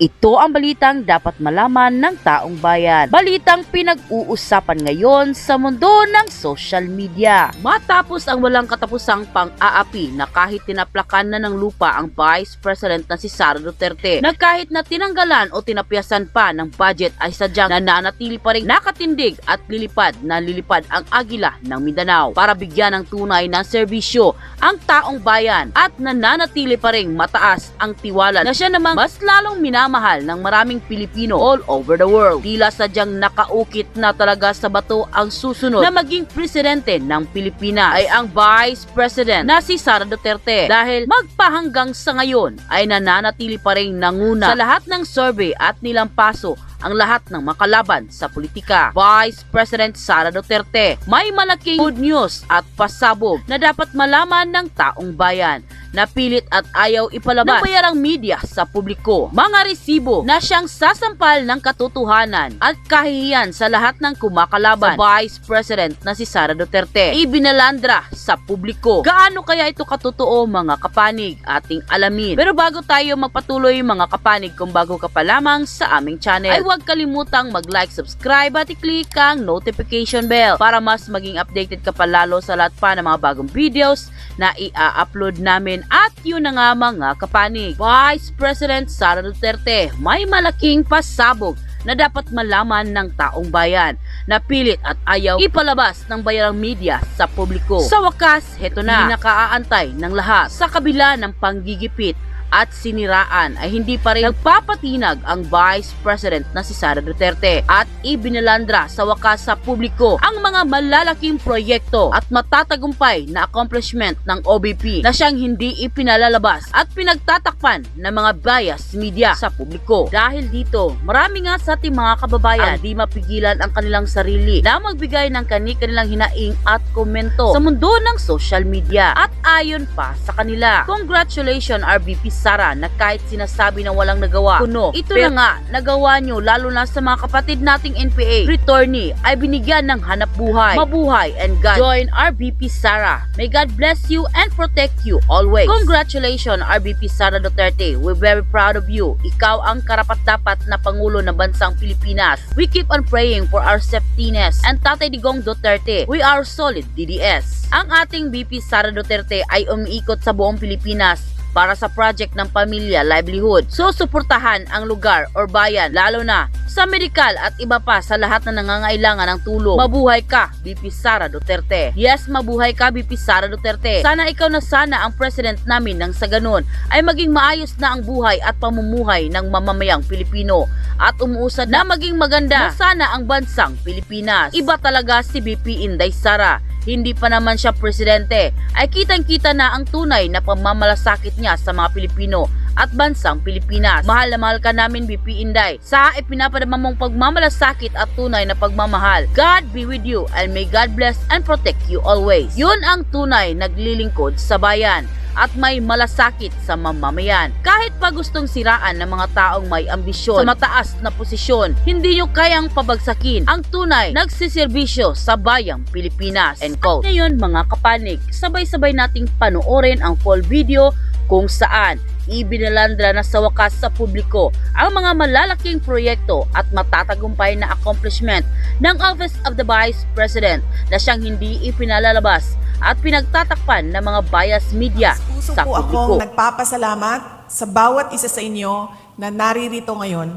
Ito ang balitang dapat malaman ng taong bayan. Balitang pinag-uusapan ngayon sa mundo ng social media. Matapos ang walang katapusang pang-aapi na kahit tinaplakan na ng lupa ang Vice President na si Sara Duterte na kahit na tinanggalan o tinapyasan pa ng budget ay sadyang nananatili pa rin nakatindig at lilipad na lilipad ang agila ng Mindanao para bigyan ng tunay ng serbisyo ang taong bayan at nananatili pa rin mataas ang tiwala na siya namang mas lalong minamahal ng maraming Pilipino all over the world. Tila sadyang nakaukit na talaga sa bato ang susunod na maging presidente ng Pilipinas ay ang Vice President na si Sara Duterte dahil magpahanggang sa ngayon ay nananatili pa rin nanguna sa lahat ng survey at nilampaso ang lahat ng makalaban sa politika. Vice President Sara Duterte, may malaking good news at pasabog na dapat malaman ng taong bayan na pilit at ayaw ipalabas ng bayarang media sa publiko. Mga resibo na siyang sasampal ng katotohanan at kahihiyan sa lahat ng kumakalaban sa Vice President na si Sara Duterte. Ibinalandra sa publiko. Gaano kaya ito katotoo mga kapanig ating alamin. Pero bago tayo magpatuloy mga kapanig kung bago ka pa lamang sa aming channel ay huwag kalimutang mag-like, subscribe at i-click ang notification bell para mas maging updated ka pa lalo sa lahat pa ng mga bagong videos na i-upload namin at yun na nga mga kapanig. Vice President Sara Duterte may malaking pasabog na dapat malaman ng taong bayan na pilit at ayaw ipalabas ng bayarang media sa publiko. Sa wakas, heto na, nakaaantay ng lahat sa kabila ng panggigipit at siniraan ay hindi pa rin nagpapatinag ang Vice President na si Sara Duterte at ibinalandra sa wakas sa publiko ang mga malalaking proyekto at matatagumpay na accomplishment ng OBP na siyang hindi ipinalalabas at pinagtatakpan ng mga bias media sa publiko. Dahil dito, marami nga sa ating mga kababayan ang di mapigilan ang kanilang sarili na magbigay ng kani-kanilang hinaing at komento sa mundo ng social media at ayon pa sa kanila. Congratulations RBP Sara na kahit sinasabi na walang nagawa, kuno, ito na nga, nagawa nyo lalo na sa mga kapatid nating NPA, returnee ay binigyan ng hanap buhay, mabuhay and God. Join RBP Sara. May God bless you and protect you always. Congratulations RBP Sara Duterte. We're very proud of you. Ikaw ang karapat-dapat na Pangulo ng Bansang Pilipinas. We keep on praying for our safetyness and Tatay Digong Duterte. We are solid DDS. Ang ating BP Sara Duterte ay umiikot sa buong Pilipinas para sa project ng pamilya livelihood. So suportahan ang lugar or bayan lalo na sa medikal at iba pa sa lahat na nangangailangan ng tulong. Mabuhay ka, BP Sara Duterte. Yes, mabuhay ka, BP Sara Duterte. Sana ikaw na sana ang president namin nang sa ganun ay maging maayos na ang buhay at pamumuhay ng mamamayang Pilipino at umuusad na maging maganda na sana ang bansang Pilipinas. Iba talaga si BP Inday Sara hindi pa naman siya presidente, ay kitang-kita na ang tunay na pamamalasakit niya sa mga Pilipino at bansang Pilipinas. Mahal na mahal ka namin, BP Inday. Sa ipinapadama mong pagmamalasakit at tunay na pagmamahal. God be with you and may God bless and protect you always. Yun ang tunay naglilingkod sa bayan at may malasakit sa mamamayan. Kahit pa gustong siraan ng mga taong may ambisyon sa mataas na posisyon, hindi nyo kayang pabagsakin ang tunay nagsiservisyo sa bayang Pilipinas. End quote. At ngayon mga kapanig, sabay-sabay nating panoorin ang full video kung saan ibinalandra na sa wakas sa publiko ang mga malalaking proyekto at matatagumpay na accomplishment ng Office of the Vice President na siyang hindi ipinalalabas at pinagtatakpan ng mga bias media Puso sa po publiko. akong nagpapasalamat sa bawat isa sa inyo na naririto ngayon,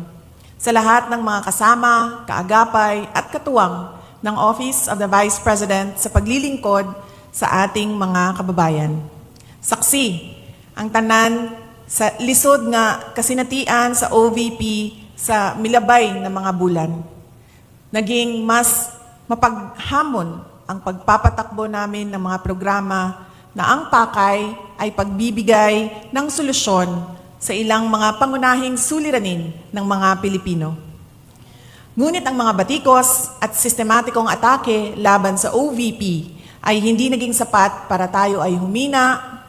sa lahat ng mga kasama, kaagapay at katuwang ng Office of the Vice President sa paglilingkod sa ating mga kababayan. Saksi, ang tanan sa lisod nga kasinatian sa OVP sa milabay na mga bulan. Naging mas mapaghamon ang pagpapatakbo namin ng mga programa na ang pakay ay pagbibigay ng solusyon sa ilang mga pangunahing suliranin ng mga Pilipino. Ngunit ang mga batikos at sistematikong atake laban sa OVP ay hindi naging sapat para tayo ay humina,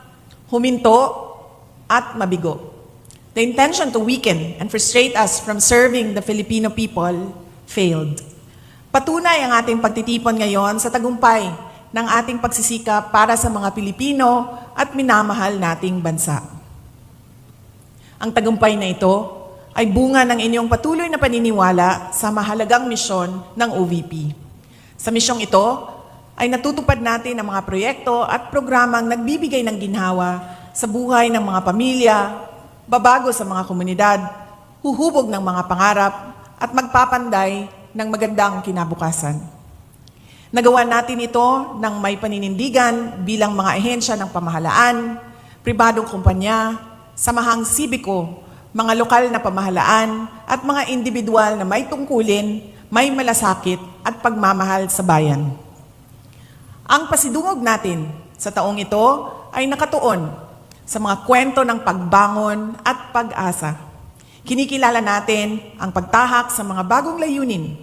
huminto, at mabigo. The intention to weaken and frustrate us from serving the Filipino people failed. Patunay ang ating pagtitipon ngayon sa tagumpay ng ating pagsisikap para sa mga Pilipino at minamahal nating bansa. Ang tagumpay na ito ay bunga ng inyong patuloy na paniniwala sa mahalagang misyon ng OVP. Sa misyong ito, ay natutupad natin ang mga proyekto at programang nagbibigay ng ginhawa sa buhay ng mga pamilya, babago sa mga komunidad, huhubog ng mga pangarap, at magpapanday ng magandang kinabukasan. Nagawa natin ito ng may paninindigan bilang mga ahensya ng pamahalaan, pribadong kumpanya, samahang sibiko, mga lokal na pamahalaan, at mga individual na may tungkulin, may malasakit at pagmamahal sa bayan. Ang pasidungog natin sa taong ito ay nakatuon sa mga kwento ng pagbangon at pag-asa. Kinikilala natin ang pagtahak sa mga bagong layunin,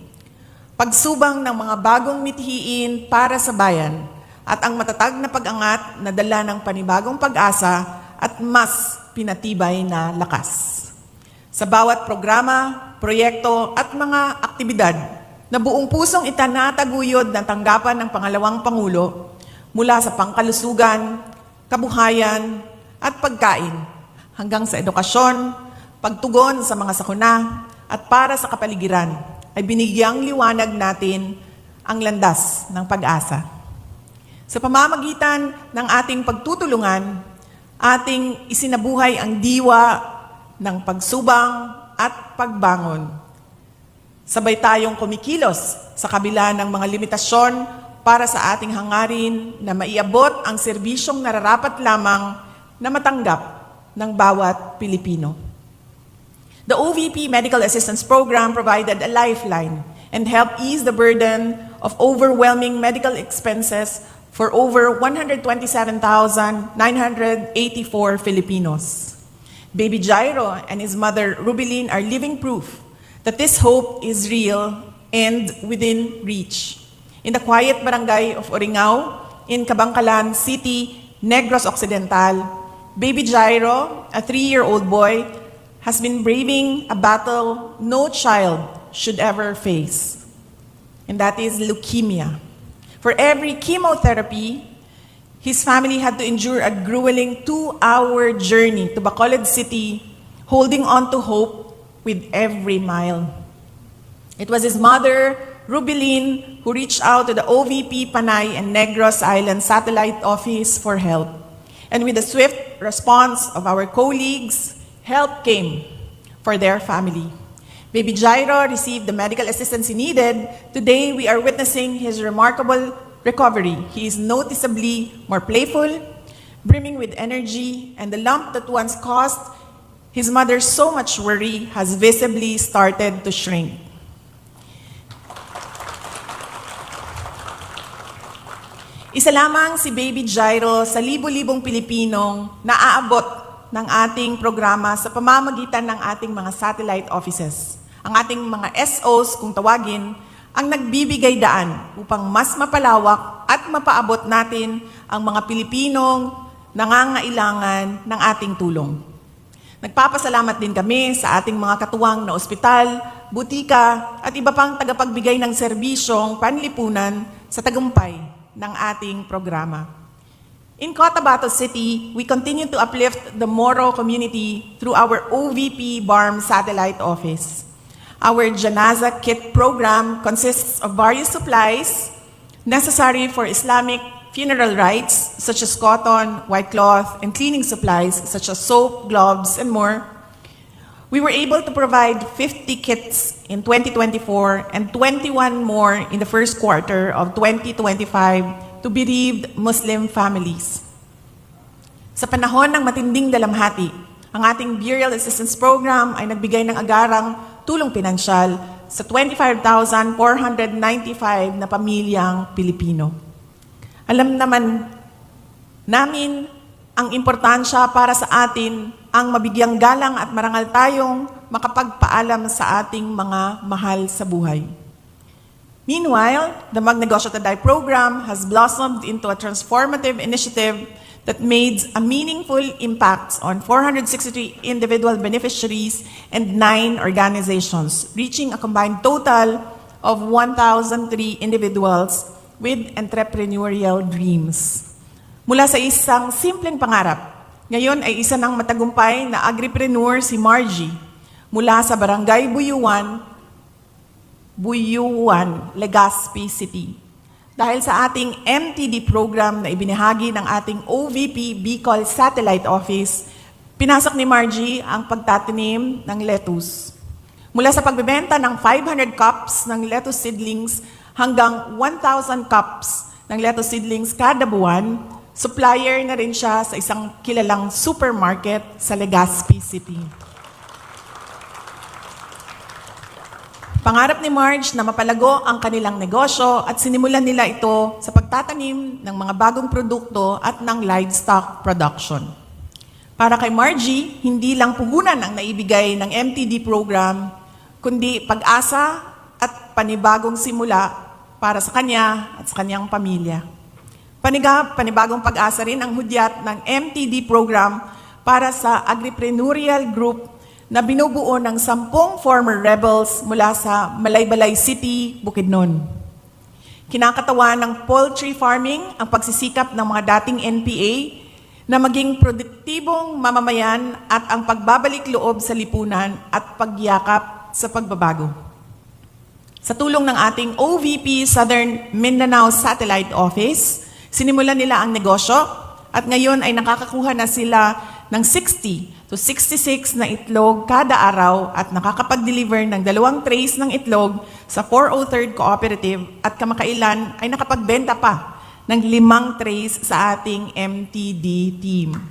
pagsubang ng mga bagong mithiin para sa bayan, at ang matatag na pag-angat na dala ng panibagong pag-asa at mas pinatibay na lakas. Sa bawat programa, proyekto at mga aktibidad na buong pusong itanataguyod ng tanggapan ng pangalawang Pangulo mula sa pangkalusugan, kabuhayan at pagkain hanggang sa edukasyon, pagtugon sa mga sakuna at para sa kapaligiran ay binigyang liwanag natin ang landas ng pag-asa. Sa pamamagitan ng ating pagtutulungan, ating isinabuhay ang diwa ng pagsubang at pagbangon. Sabay tayong kumikilos sa kabila ng mga limitasyon para sa ating hangarin na maiabot ang serbisyong nararapat lamang na matanggap ng bawat Pilipino. The OVP Medical Assistance Program provided a lifeline and helped ease the burden of overwhelming medical expenses for over 127,984 Filipinos. Baby Jairo and his mother Rubilin are living proof that this hope is real and within reach. In the quiet barangay of Oringao, in Kabangkalan City, Negros Occidental, Baby Jairo, a three-year-old boy, has been braving a battle no child should ever face, and that is leukemia. For every chemotherapy, his family had to endure a grueling two-hour journey to Bacolod City, holding on to hope with every mile. It was his mother, Rubilin, who reached out to the OVP Panay and Negros Island Satellite Office for help. And with the swift response of our colleagues, help came for their family. Baby Jairo received the medical assistance he needed. Today, we are witnessing his remarkable recovery. He is noticeably more playful, brimming with energy, and the lump that once caused his mother so much worry has visibly started to shrink. Isa lamang si Baby Jairo sa libo-libong Pilipinong naaabot ng ating programa sa pamamagitan ng ating mga satellite offices. Ang ating mga SOs, kung tawagin, ang nagbibigay daan upang mas mapalawak at mapaabot natin ang mga Pilipinong nangangailangan ng ating tulong. Nagpapasalamat din kami sa ating mga katuwang na ospital, butika at iba pang tagapagbigay ng serbisyong panlipunan sa tagumpay ng ating programa. In Cotabato City, we continue to uplift the Moro community through our OVP BARM satellite office. Our Janaza Kit program consists of various supplies necessary for Islamic funeral rites, such as cotton, white cloth, and cleaning supplies, such as soap, gloves, and more. We were able to provide 50 kits in 2024 and 21 more in the first quarter of 2025 to bereaved Muslim families. Sa panahon ng matinding dalamhati, ang ating Burial Assistance Program ay nagbigay ng agarang tulong pinansyal sa 25,495 na pamilyang Pilipino. Alam naman namin ang importansya para sa atin ang mabigyang galang at marangal tayong makapagpaalam sa ating mga mahal sa buhay. Meanwhile, the Magnegosyo Taday program has blossomed into a transformative initiative that made a meaningful impact on 463 individual beneficiaries and nine organizations, reaching a combined total of 1,003 individuals with entrepreneurial dreams. Mula sa isang simpleng pangarap, ngayon ay isa ng matagumpay na agripreneur si Margie, mula sa Barangay Buyuan, Buyuan, Legazpi City. Dahil sa ating MTD program na ibinahagi ng ating OVP Bicol Satellite Office, pinasok ni Margie ang pagtatanim ng lettuce. Mula sa pagbebenta ng 500 cups ng lettuce seedlings hanggang 1,000 cups ng lettuce seedlings kada buwan, supplier na rin siya sa isang kilalang supermarket sa Legazpi City. Pangarap ni Marge na mapalago ang kanilang negosyo at sinimulan nila ito sa pagtatanim ng mga bagong produkto at ng livestock production. Para kay Margie, hindi lang puhunan ang naibigay ng MTD program, kundi pag-asa at panibagong simula para sa kanya at sa kanyang pamilya. Paniga, panibagong pag-asa rin ang hudyat ng MTD program para sa agripreneurial group na binubuo ng sampung former rebels mula sa Malaybalay City, Bukidnon. Kinakatawa ng poultry farming ang pagsisikap ng mga dating NPA na maging produktibong mamamayan at ang pagbabalik loob sa lipunan at pagyakap sa pagbabago. Sa tulong ng ating OVP Southern Mindanao Satellite Office, sinimulan nila ang negosyo at ngayon ay nakakakuha na sila ng 60 to 66 na itlog kada araw at nakakapag-deliver ng dalawang trays ng itlog sa 403rd Cooperative at kamakailan ay nakapagbenta pa ng limang trays sa ating MTD team.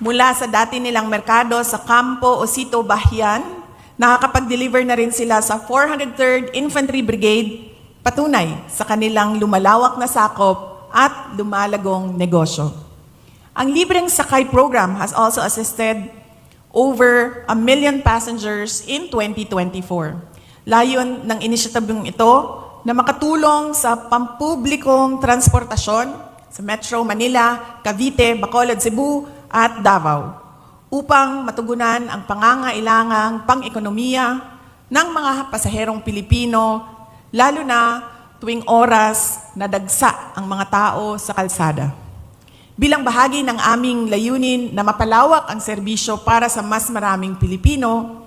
Mula sa dati nilang merkado sa Campo Osito, Bahyan, nakakapag-deliver na rin sila sa 403rd Infantry Brigade, patunay sa kanilang lumalawak na sakop at lumalagong negosyo. Ang libreng sakay program has also assisted over a million passengers in 2024. Layon ng inisyatibong ito na makatulong sa pampublikong transportasyon sa Metro Manila, Cavite, Bacolod, Cebu at Davao upang matugunan ang pangangailangang pang-ekonomiya ng mga pasaherong Pilipino, lalo na tuwing oras na dagsa ang mga tao sa kalsada. Bilang bahagi ng aming layunin na mapalawak ang serbisyo para sa mas maraming Pilipino,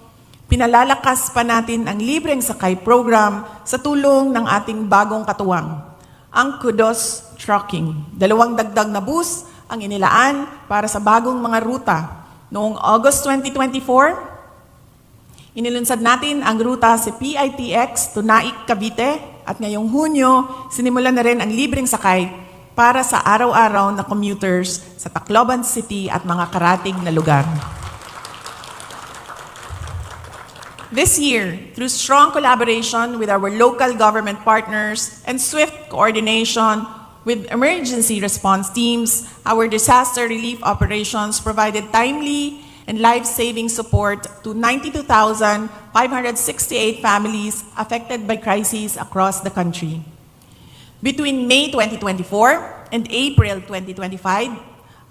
pinalalakas pa natin ang libreng sakay program sa tulong ng ating bagong katuwang, ang Kudos Trucking. Dalawang dagdag na bus ang inilaan para sa bagong mga ruta. Noong August 2024, inilunsad natin ang ruta sa PITX to Naik, Cavite at ngayong Hunyo, sinimulan na rin ang libreng sakay para sa araw-araw na commuters sa Tacloban City at mga karatig na lugar. This year, through strong collaboration with our local government partners and swift coordination with emergency response teams, our disaster relief operations provided timely and life-saving support to 92,568 families affected by crises across the country. Between May 2024 and April 2025,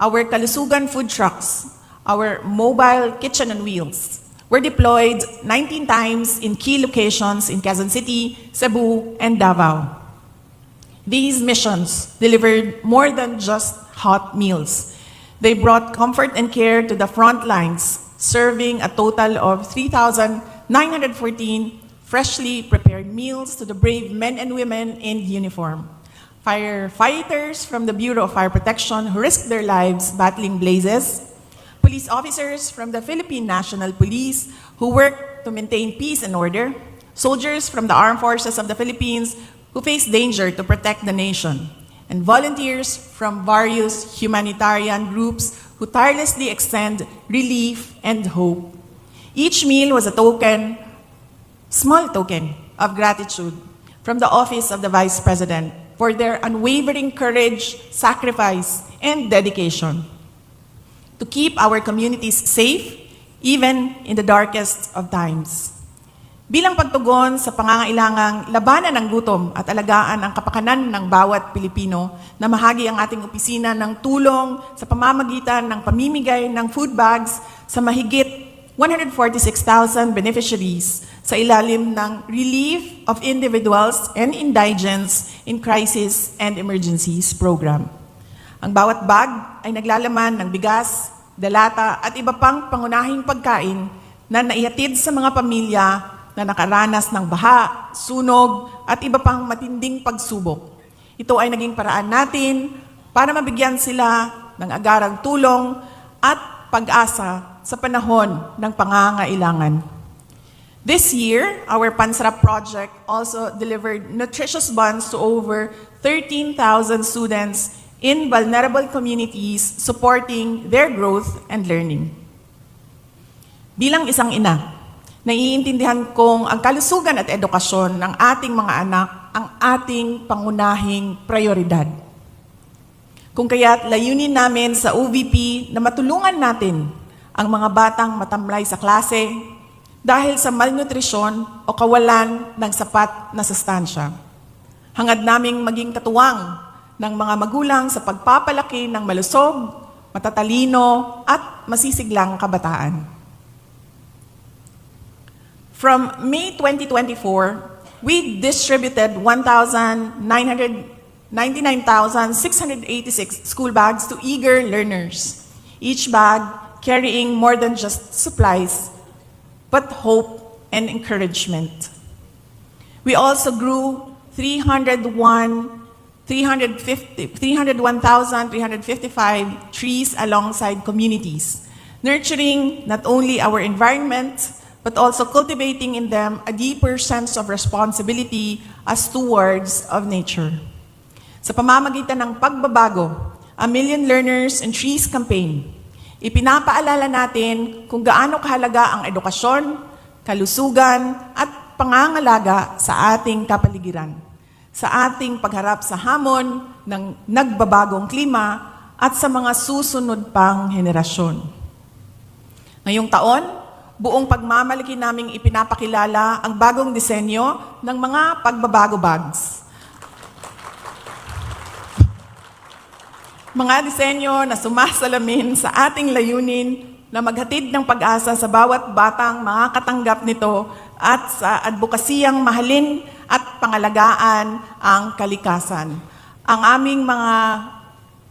our Kalusugan food trucks, our mobile kitchen on wheels, were deployed 19 times in key locations in Quezon City, Cebu, and Davao. These missions delivered more than just hot meals. They brought comfort and care to the front lines, serving a total of 3,914 freshly prepared meals to the brave men and women in uniform. Firefighters from the Bureau of Fire Protection who risked their lives battling blazes, police officers from the Philippine National Police who worked to maintain peace and order, soldiers from the armed forces of the Philippines who face danger to protect the nation, and volunteers from various humanitarian groups who tirelessly extend relief and hope. Each meal was a token, small token, of gratitude from the office of the Vice President for their unwavering courage, sacrifice, and dedication to keep our communities safe even in the darkest of times. Bilang pagtugon sa pangangailangang labanan ng gutom at alagaan ang kapakanan ng bawat Pilipino, na mahagi ang ating opisina ng tulong sa pamamagitan ng pamimigay ng food bags sa mahigit 146,000 beneficiaries sa ilalim ng Relief of Individuals and Indigents in Crisis and Emergencies Program. Ang bawat bag ay naglalaman ng bigas, delata at iba pang pangunahing pagkain na naihatid sa mga pamilya na nakaranas ng baha, sunog at iba pang matinding pagsubok. Ito ay naging paraan natin para mabigyan sila ng agarang tulong at pag-asa sa panahon ng pangangailangan. This year, our Pansarap project also delivered nutritious buns to over 13,000 students in vulnerable communities supporting their growth and learning. Bilang isang ina, naiintindihan kong ang kalusugan at edukasyon ng ating mga anak ang ating pangunahing prioridad. Kung kaya't layunin namin sa OVP na matulungan natin ang mga batang matamlay sa klase dahil sa malnutrisyon o kawalan ng sapat na sustansya. Hangad naming maging katuwang ng mga magulang sa pagpapalaki ng malusog, matatalino at masisiglang kabataan. From May 2024, we distributed 1,999,686 school bags to eager learners, each bag carrying more than just supplies, but hope and encouragement. We also grew 301 350 301,355 trees alongside communities, nurturing not only our environment, but also cultivating in them a deeper sense of responsibility as stewards of nature. Sa pamamagitan ng pagbabago, a Million Learners and Trees campaign, ipinapaalala natin kung gaano kahalaga ang edukasyon, kalusugan, at pangangalaga sa ating kapaligiran, sa ating pagharap sa hamon ng nagbabagong klima at sa mga susunod pang henerasyon. Ngayong taon, buong pagmamalaki naming ipinapakilala ang bagong disenyo ng mga pagbabago bags. Mga disenyo na sumasalamin sa ating layunin na maghatid ng pag-asa sa bawat batang makakatanggap nito at sa advokasiyang mahalin at pangalagaan ang kalikasan. Ang aming mga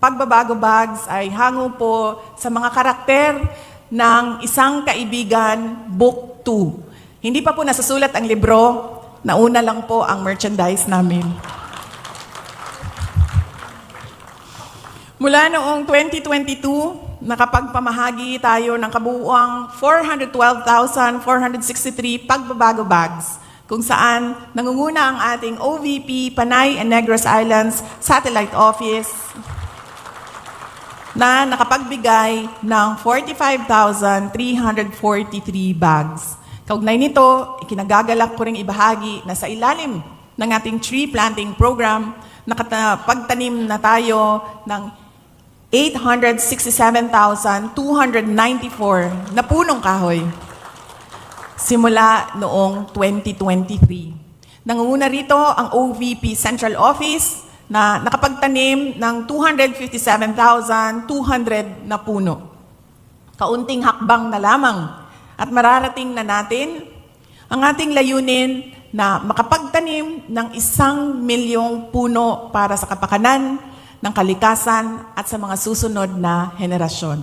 pagbabago bags ay hango po sa mga karakter ng isang kaibigan, Book 2. Hindi pa po nasasulat ang libro, nauna lang po ang merchandise namin. Mula noong 2022, nakapagpamahagi tayo ng kabuuang 412,463 pagbabago bags, kung saan nangunguna ang ating OVP Panay and Negros Islands Satellite Office na nakapagbigay ng 45,343 bags. Kaugnay nito, ikinagagalak ko ring ibahagi na sa ilalim ng ating tree planting program, nakapagtanim na tayo ng 867,294 na punong kahoy simula noong 2023. Nangunguna rito ang OVP Central Office na nakapagtanim ng 257,200 na puno. Kaunting hakbang na lamang at mararating na natin ang ating layunin na makapagtanim ng isang milyong puno para sa kapakanan, ng kalikasan at sa mga susunod na henerasyon.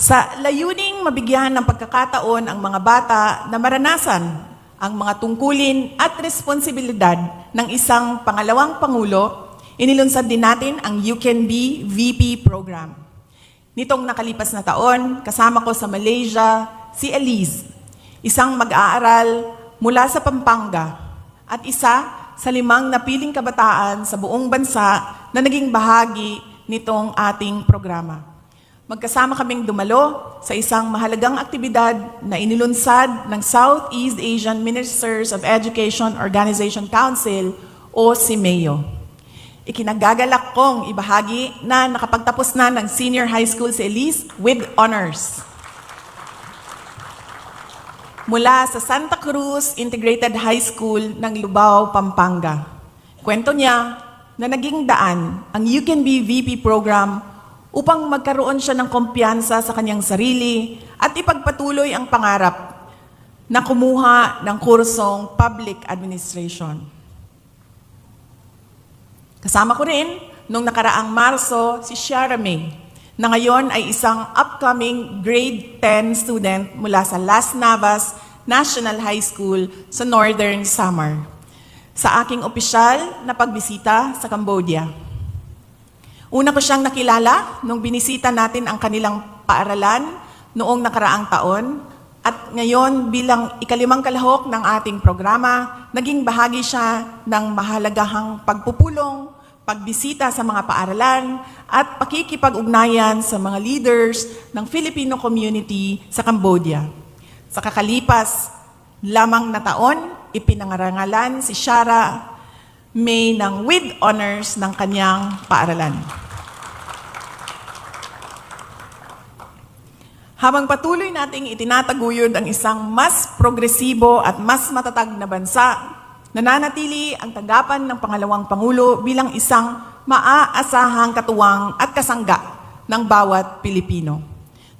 Sa layuning mabigyan ng pagkakataon ang mga bata na maranasan ang mga tungkulin at responsibilidad ng isang pangalawang pangulo, inilunsad din natin ang You Can Be VP program. Nitong nakalipas na taon, kasama ko sa Malaysia si Elise, isang mag-aaral mula sa Pampanga at isa sa limang napiling kabataan sa buong bansa na naging bahagi nitong ating programa. Magkasama kaming dumalo sa isang mahalagang aktibidad na inilunsad ng Southeast Asian Ministers of Education Organization Council o SIMEO. Ikinagagalak kong ibahagi na nakapagtapos na ng senior high school si Elise with honors mula sa Santa Cruz Integrated High School ng Lubao, Pampanga. Kwento niya na naging daan ang You Can Be VP program upang magkaroon siya ng kumpiyansa sa kanyang sarili at ipagpatuloy ang pangarap na kumuha ng kursong Public Administration. Kasama ko rin nung nakaraang Marso si Shara May, na ngayon ay isang upcoming grade 10 student mula sa Las Navas National High School sa Northern Samar. Sa aking opisyal na pagbisita sa Cambodia. Una ko siyang nakilala nung binisita natin ang kanilang paaralan noong nakaraang taon at ngayon bilang ikalimang kalahok ng ating programa, naging bahagi siya ng mahalagahang pagpupulong, pagbisita sa mga paaralan at pakikipag-ugnayan sa mga leaders ng Filipino community sa Cambodia. Sa kakalipas lamang na taon, ipinangarangalan si Shara May ng with honors ng kanyang paaralan. Habang patuloy nating itinataguyod ang isang mas progresibo at mas matatag na bansa, nananatili ang tanggapan ng pangalawang Pangulo bilang isang maaasahang katuwang at kasangga ng bawat Pilipino.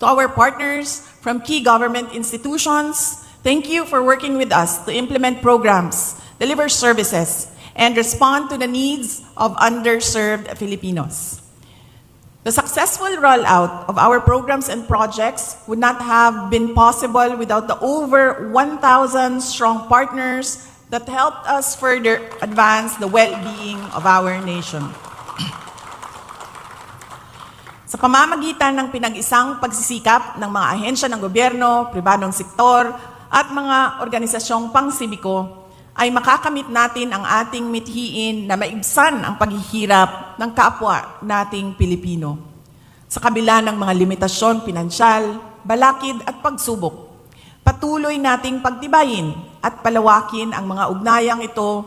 To our partners from key government institutions, thank you for working with us to implement programs, deliver services, and respond to the needs of underserved Filipinos. The successful rollout of our programs and projects would not have been possible without the over 1,000 strong partners that helped us further advance the well-being of our nation. Sa pamamagitan ng pinag-isang pagsisikap ng mga ahensya ng gobyerno, pribadong sektor, at mga organisasyong pangsibiko, ay makakamit natin ang ating mithiin na maibsan ang paghihirap ng kapwa nating Pilipino. Sa kabila ng mga limitasyon pinansyal, balakid at pagsubok, patuloy nating pagtibayin at palawakin ang mga ugnayang ito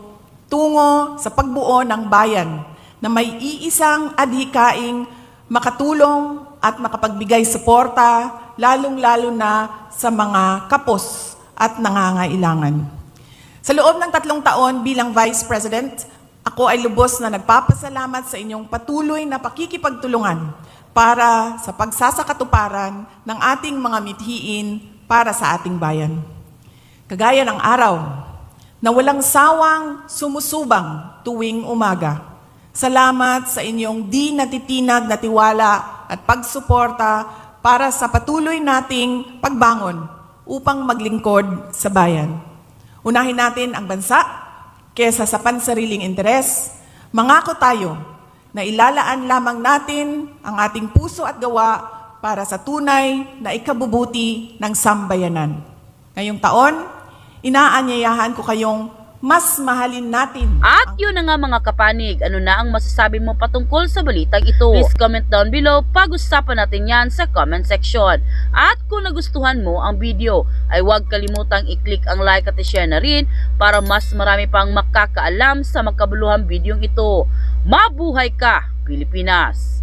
tungo sa pagbuo ng bayan na may iisang adhikaing makatulong at makapagbigay suporta lalong-lalo na sa mga kapos at nangangailangan. Sa loob ng tatlong taon bilang Vice President, ako ay lubos na nagpapasalamat sa inyong patuloy na pakikipagtulungan para sa pagsasakatuparan ng ating mga mithiin para sa ating bayan. Kagaya ng araw na walang sawang sumusubang tuwing umaga. Salamat sa inyong di natitinag na tiwala at pagsuporta para sa patuloy nating pagbangon upang maglingkod sa bayan. Unahin natin ang bansa kesa sa pansariling interes. Mangako tayo na ilalaan lamang natin ang ating puso at gawa para sa tunay na ikabubuti ng sambayanan. Ngayong taon, inaanyayahan ko kayong mas mahalin natin At yun na nga mga kapanig, ano na ang masasabi mo patungkol sa balitang ito? Please comment down below, pag-usapan natin yan sa comment section. At kung nagustuhan mo ang video, ay huwag kalimutang i-click ang like at i-share na rin para mas marami pang makakaalam sa magkabuluhang videong ito. Mabuhay ka, Pilipinas!